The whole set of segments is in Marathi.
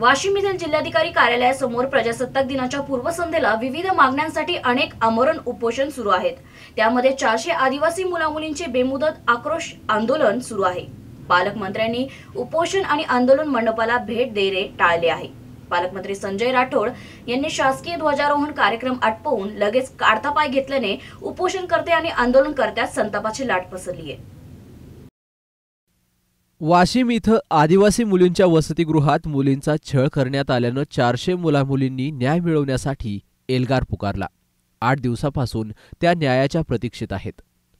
वाशिम येथील जिल्हाधिकारी कार्यालयासमोर प्रजासत्ताक दिनाच्या पूर्वसंध्येला विविध मागण्यांसाठी अनेक आमरण उपोषण सुरू आहेत. त्यामध्ये चारशे आदिवासी मुलामुलींचे बेमुदत आक्रोश आंदोलन सुरू आहे. पालकमंत्र्यांनी उपोषण आणि आंदोलन मंडपाला भेट देणे टाळले आहे. पालकमंत्री संजय राठोड यांनी शासकीय ध्वजारोहण कार्यक्रम आटपवून लगेच काढता पाय घेतल्याने उपोषणकर्ते आणि आंदोलनकर्त्यात संतापाची लाट पसरली आहे. वाशिम इथं आदिवासी मुलींच्या वसतिगृहात मुलींचा छळ करण्यात आल्यानं चारशे मुलामुलींनी न्याय मिळवण्यासाठी एल्गार पुकारला. आठ दिवसापासून त्या न्यायाच्या प्रतीक्षेत आहेत.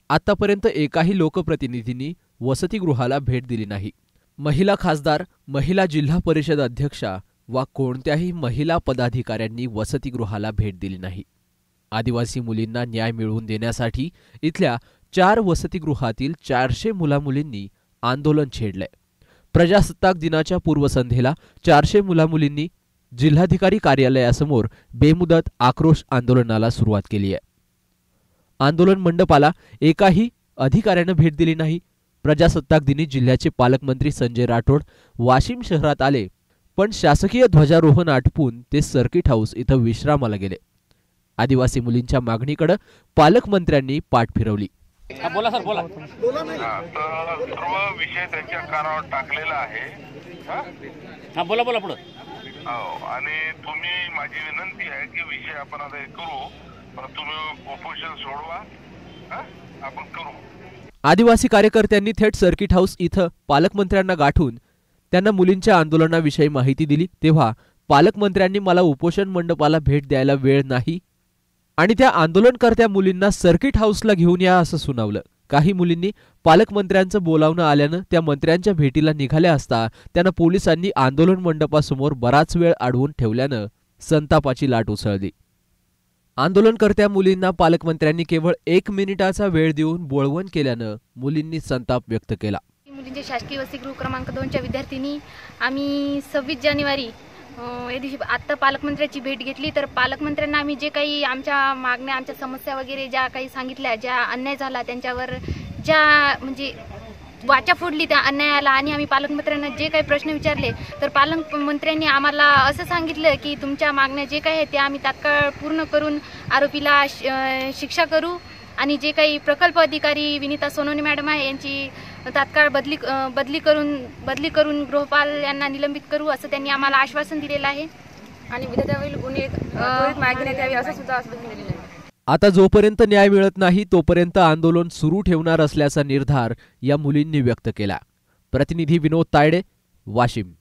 आतापर्यंत एकाही लोकप्रतिनिधींनी वसतिगृहाला भेट दिली नाही. महिला खासदार महिला जिल्हा परिषद अध्यक्षा वा कोणत्याही महिला पदाधिकाऱ्यांनी वसतिगृहाला भेट दिली नाही. आदिवासी मुलींना न्याय मिळवून देण्यासाठी इथल्या चार वसतिगृहातील चारशे मुलामुलींनी आंदोलन छेडलंय. प्रजासत्ताक दिनाच्या पूर्वसंध्येला चारशे मुलामुलींनी जिल्हाधिकारी कार्यालयासमोर बेमुदत आक्रोश आंदोलनाला सुरुवात केली आहे. आंदोलन मंडपाला एकाही अधिकाऱ्यानं भेट दिली नाही. प्रजासत्ताक दिनी जिल्ह्याचे पालकमंत्री संजय राठोड वाशिम शहरात आले पण शासकीय ध्वजारोहण आटपून ते सर्किट हाऊस इथं विश्रामाला गेले. आदिवासी मुलींच्या मागणीकडे पालकमंत्र्यांनी पाठ फिरवली. बोला सर बोला. हा, तर सर्व विषय त्यांच्या कानावर टाकलेला आहे. हा? हा बोला बोला पुढं. हो आणि तुम्ही माझी विनंती आहे की विषय आपण आता हे करू. पण तुम्ही उपोषण सोडवा. हा? आपण करू. आदिवासी कार्यकर्त्यांनी थेट सर्किट हाऊस इथं पालकमंत्र्यांना गाठून त्यांना मुलींच्या आंदोलनाविषयी माहिती दिली. तेव्हा पालकमंत्र्यांनी मला उपोषण मंडपाला भेट द्यायला वेळ नाही आणि त्या आंदोलनकर्त्या मुलींना सर्किट हाऊसला घेऊन या असं सुनावलं. काही मुलींनी पालकमंत्र्यांचं बोलावणं आल्यानं त्या मंत्र्यांच्या भेटीला निघाल्या असता त्यांना पोलिसांनी आंदोलन मंडपासमोर बराच वेळ अडवून ठेवल्यानं संतापाची लाट उसळली. आंदोलनकर्त्या मुलींना पालकमंत्र्यांनी केवळ एक मिनिटाचा वेळ देऊन बोळवण केल्यानं मुलींनी संताप व्यक्त केला. मुलींच्या शासकीय वसतिगृह क्रमांक दोनच्या विद्यार्थ्यांनी आम्ही सव्वीस जानेवारी हो, या दिवशी आत्ता पालकमंत्र्याची भेट घेतली तर पालकमंत्र्यांना आम्ही जे काही आमच्या मागण्या आमच्या समस्या वगैरे ज्या काही सांगितल्या ज्या अन्याय झाला त्यांच्यावर ज्या म्हणजे वाचा फोडली त्या अन्यायाला आणि आम्ही पालकमंत्र्यांना जे काही प्रश्न विचारले तर पालकमंत्र्यांनी आम्हाला असं सांगितलं की तुमच्या मागण्या जे काही आहेत त्या आम्ही तात्काळ पूर्ण करून आरोपीला शिक्षा करू. आणि जे काही प्रकल्प अधिकारी विनिता सोनवणे मॅडम आहे यांची तात्काळ बदली बदली करून बदली करून गृहपाल यांना निलंबित करू असं त्यांनी आम्हाला आश्वासन दिलेलं आहे. आणि विद्यार्थ्यावरील गुन्हे मागे घेण्यात यावे असं सुद्धा आश्वासन दिलेलं आहे. आता जोपर्यंत न्याय मिळत नाही तोपर्यंत आंदोलन सुरू ठेवणार असल्याचा निर्धार या मुलींनी व्यक्त केला. प्रतिनिधी विनोद तायडे वाशिम.